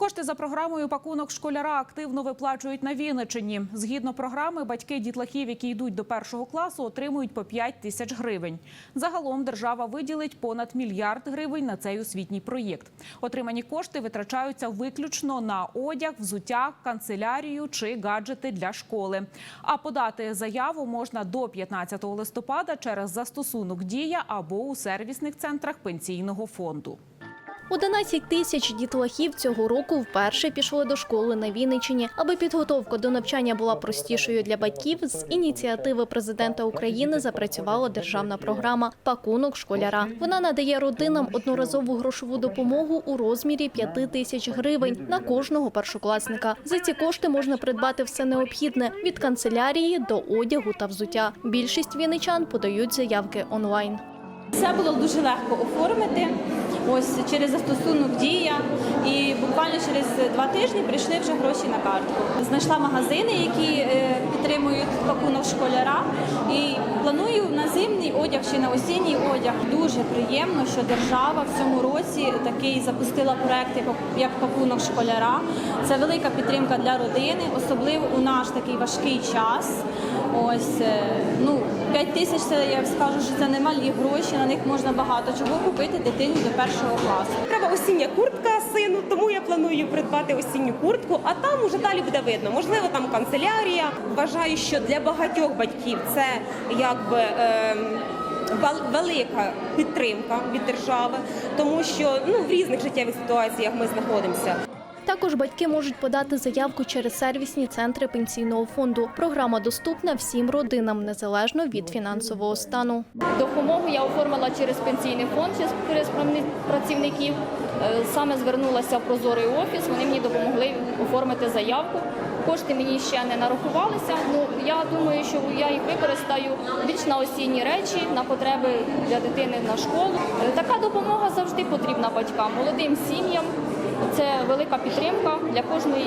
Кошти за програмою пакунок школяра активно виплачують на Вінничині. Згідно програми, батьки дітлахів, які йдуть до першого класу, отримують по 5 тисяч гривень. Загалом держава виділить понад мільярд гривень на цей освітній проєкт. Отримані кошти витрачаються виключно на одяг, взуття, канцелярію чи гаджети для школи. А подати заяву можна до 15 листопада через застосунок Дія або у сервісних центрах пенсійного фонду. 11 тисяч дітлахів цього року вперше пішли до школи на Вінниччині. Аби підготовка до навчання була простішою для батьків, з ініціативи президента України запрацювала державна програма Пакунок школяра. Вона надає родинам одноразову грошову допомогу у розмірі 5 тисяч гривень на кожного першокласника. За ці кошти можна придбати все необхідне від канцелярії до одягу та взуття. Більшість вінничан подають заявки онлайн. Все було дуже легко оформити. Ось через застосунок дія, і буквально через два тижні прийшли вже гроші на картку. Знайшла магазини, які е, школяра, і планую на зимній одяг чи на осінній одяг. Дуже приємно, що держава в цьому році такий запустила проект як- пакунок школяра. Це велика підтримка для родини, особливо у наш такий важкий час. Ось е, ну 5 тисяч це я скажу, що це немалі гроші. На них можна багато чого купити дитині до першого класу. Треба осіння куртка сину, планую придбати осінню куртку, а там уже далі буде видно. Можливо, там канцелярія. Вважаю, що для багатьох батьків це якби. Е Велика підтримка від держави, тому що ну в різних життєвих ситуаціях ми знаходимося. Також батьки можуть подати заявку через сервісні центри пенсійного фонду. Програма доступна всім родинам незалежно від фінансового стану. Допомогу я оформила через пенсійний фонд через працівників. Е, Саме звернулася в прозорий офіс. Вони мені допомогли оформити заявку. Кошти мені ще не нарахувалися. Ну я думаю, що я їх використаю більш на осінні речі, на потреби для дитини на школу. Е, Така допомога завжди потрібна батькам, молодим сім'ям. Це велика підтримка для кожної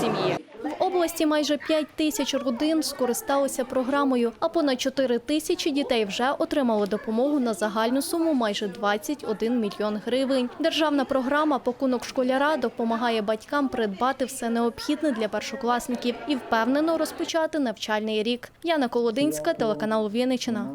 сім'ї. В області майже 5 тисяч родин скористалися програмою, а понад 4 тисячі дітей вже отримали допомогу на загальну суму майже 21 мільйон гривень. Державна програма «Пакунок школяра» допомагає батькам придбати все необхідне для першокласників і впевнено розпочати навчальний рік. Яна Колодинська, телеканал Вінниччина.